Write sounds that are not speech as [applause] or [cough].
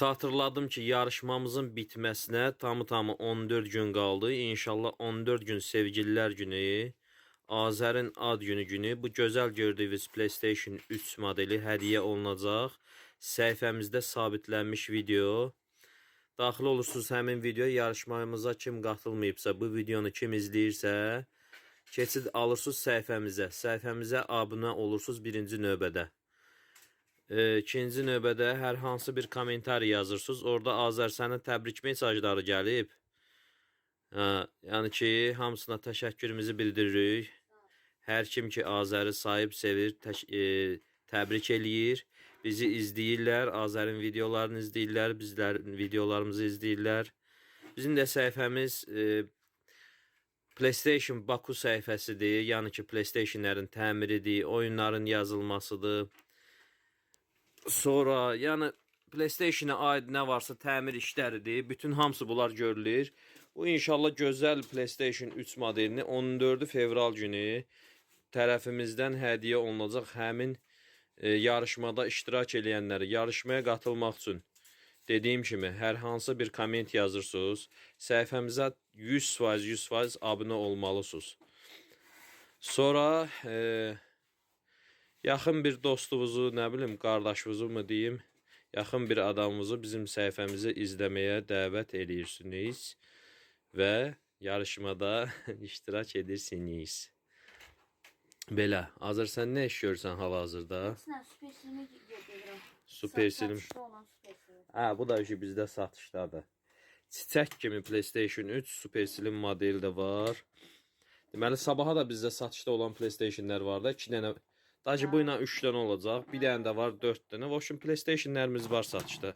Xatırladım ki, yarışmamızın bitməsinə tamı tamı 14 gün qaldı. İnşallah 14 gün sevgililər günü, Azərin ad günü günü bu gözəl gördüyünüz PlayStation 3 modeli hədiyyə olunacaq. Səhifəmizdə sabitlənmiş video. Daxil olursunuz həmin videoya yarışmamıza kim qatılmayıbsa, bu videonu kim izləyirsə, keçid alırsınız səhifəmizə. Səhifəmizə abunə olursunuz birinci növbədə. E, ikinci növbədə hər hansı bir kommentari yazırsınız. Orada Azər sənə təbrik mesajları gəlib. Hə, yəni ki, hamısına təşəkkürümüzü bildiririk. Hər kim ki Azəri sahib sevir, təş e, təbrik eləyir. Bizi izləyirlər, Azərin videolarını izləyirlər, bizlərin videolarımızı izləyirlər. Bizim də səhifəmiz e, PlayStation Baku səhifəsidir. Yəni ki, PlayStation-lərin təmiridir, oyunların yazılmasıdır. Sonra, yəni PlayStation-a aid nə varsa təmir işləridir. Bütün hamısı bunlar görülür. Bu inşallah gözəl PlayStation 3 modelini 14 fevral günü tərəfimizdən hədiyyə olunacaq həmin e, yarışmada iştirak edənlərə yarışmaya qatılmaq üçün dediyim kimi hər hansı bir komment yazırsınız, səhifəmizə 100% 100% abunə olmalısınız. Sonra e, yaxın bir dostunuzu, nə bilim, qardaşınızı mı deyim, yaxın bir adamımızı bizim səhifəmizi izləməyə dəvət edirsiniz və yarışmada [laughs] iştirak edirsiniz. Belə, Azər sən nə iş görürsən hal-hazırda? Süper silimi gedirəm. Süper silim. Hə, bu da ki bizdə satışdadır. Çiçək kimi PlayStation 3 Super Slim modeli də var. Deməli sabaha da bizdə satışda olan PlayStationlər var da 2 dənə. Dacı bu ilə 3 dənə olacaq. Bir dənə də var 4 dənə. Voşun PlayStationlərimiz var satışda.